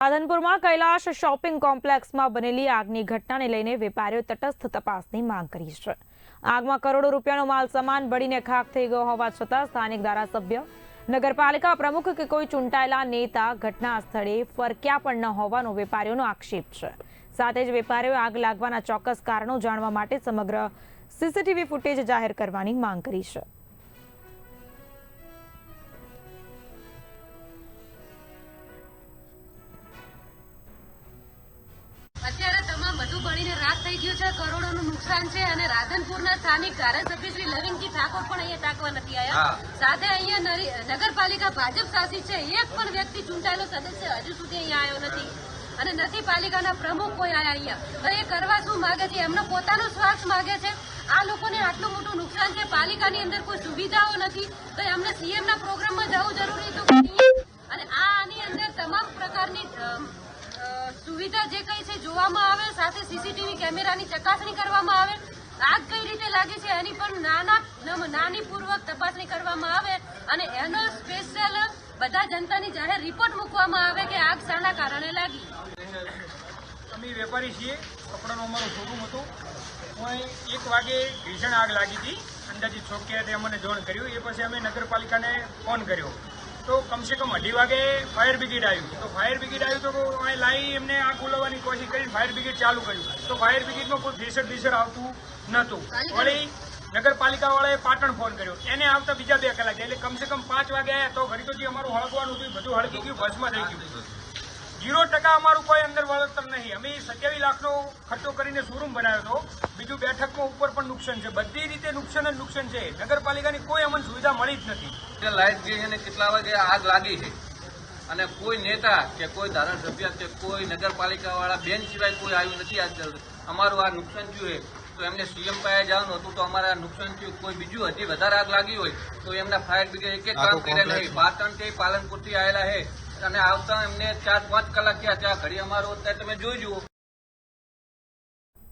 રાધનપુરમાં Kailash shopping કોમ્પ્લેક્સમાં બનેલી આગની ઘટનાને લઈને વેપારીઓ તટસ્થ તપાસની માંગ કરી છે. આગમાં કરોડો રૂપિયાનો માલ સામાન બળીને ખાખ થઈ ગયો હોવા છતાં સ્થાનિક ધારાસભ્ય, નગરપાલિકા પ્રમુખ કે કોઈ ચૂંટાયેલા નેતા ઘટના સ્થળે ફરક્યા પણ ન હોવાનો વેપારીઓનો આક્ષેપ છે. સાથે જ વેપારીઓએ આગ લાગવાના ચોક્કસ કારણો જાણવા માટે સમગ્ર સીસીટીવી ફૂટેજ જાહેર કરવાની માંગ કરી છે. થઈ ગયું છે કરોડોનું નુકસાન છે અને રાધનપુરના સ્થાનિક ધારાસભ્ય શ્રી લવિંગજી ઠાકોર પણ અહીંયા તાકવા નથી આવ્યા. સાથે અહીંયા નગરપાલિકા ભાજપ શાસિત છે એક પણ વ્યક્તિ ચૂંટાયેલો સદસ્ય હજુ સુધી અહીંયા આવ્યો નથી. અને નથી પાલિકાના પ્રમુખ કોઈ આવ્યા અહીંયા. તો એ કરવા શું માગે છે? એમનો પોતાનો સ્વાર્થ માગે છે? આ લોકોને આટલું મોટું નુકસાન છે? પાલિકાની અંદર કોઈ સુવિધાઓ નથી? તો એમને સીએમના પ્રોગ્રામમાં જવું જરૂરી હતું કે નહીં? અને આ આની અંદર તમામ પ્રકારની અમ, અ, સુવિધા જે કઈ છે જોવામાં આવે, સાથે સીસીટીવી કેમેરાની ચકાસણી કરવામાં આવે, આગ કઈ રીતે લાગી છે એની પણ નાના નાનીપૂર્વક નાની પૂર્વક તપાસણી કરવામાં આવે અને એનો સ્પેશિયલ બધા જનતાની જાહેર રિપોર્ટ મૂકવામાં આવે કે આગ શાના કારણે લાગી. અમે વેપારી છીએ, કપડાનું અમારું શોરૂમ હતું. હું એક વાગે ભીષણ આગ લાગી હતી. અંદાજિત ચોકીયાએ અમને જોણ કર્યું. એ પછી અમે નગરપાલિકાને ફોન કર્યો. તો કમસે કમ અઢી વાગે ફાયર બ્રિગેડ આવ્યું. તો ફાયર બ્રિગેડ આવ્યું તો અહીં લાવી એમને આગ બોલાવવાની કોશિશ કરી ફાયર બ્રિગેડ ચાલુ કર્યું. તો ફાયર બ્રિગેડમાં કોઈ પ્રેશર બેસર આવતું નહોતું. વળી નગરપાલિકાવાળાએ પાટણ ફોન કર્યો. એને આવતા બીજા બે કલાક. એટલે કમસે કમ પાંચ વાગે આવ્યા તો ઘડી તો જે અમારું હળગવાનું હતું બધું હળગી ગયું ભસ્મ થઈ ગયું. જીરો ટકા અમારું કોઈ અંદર વળતર નહીં. અમે સત્યાવીસ લાખનો ખર્ચો કરીને શોરૂમ બનાવ્યો હતો. બીજું બેઠકમાં ઉપર પણ નુકસાન છે. બધી રીતે નુકસાન જ નુકસાન છે. નગરપાલિકાની કોઈ અમને સુવિધા મળી જ નથી. જે લાઇટ ગઈ છે ને કેટલા વાગે આગ લાગી છે. અને કોઈ નેતા કે કોઈ ધારાસભ્ય કે કોઈ નગરપાલિકા વાળા બેન સિવાય કોઈ આવ્યું નથી આજ અમારું આ નુકસાન થયું તો એમને સીએમ પાસે જવાનું હતું તો અમારે આ નુકસાન થયું. કોઈ બીજું હજી વધારે આગ લાગી હોય તો એમના ફાયર બ્રિગેડ એક એક કામ કર્યા નહીં. પાટણથી પાલનપુરથી આવેલા છે. અને આવતા એમને ચાર પાંચ કલાક થયા ત્યાં ઘડી અમારો અત્યારે તમે જોઈ જુઓ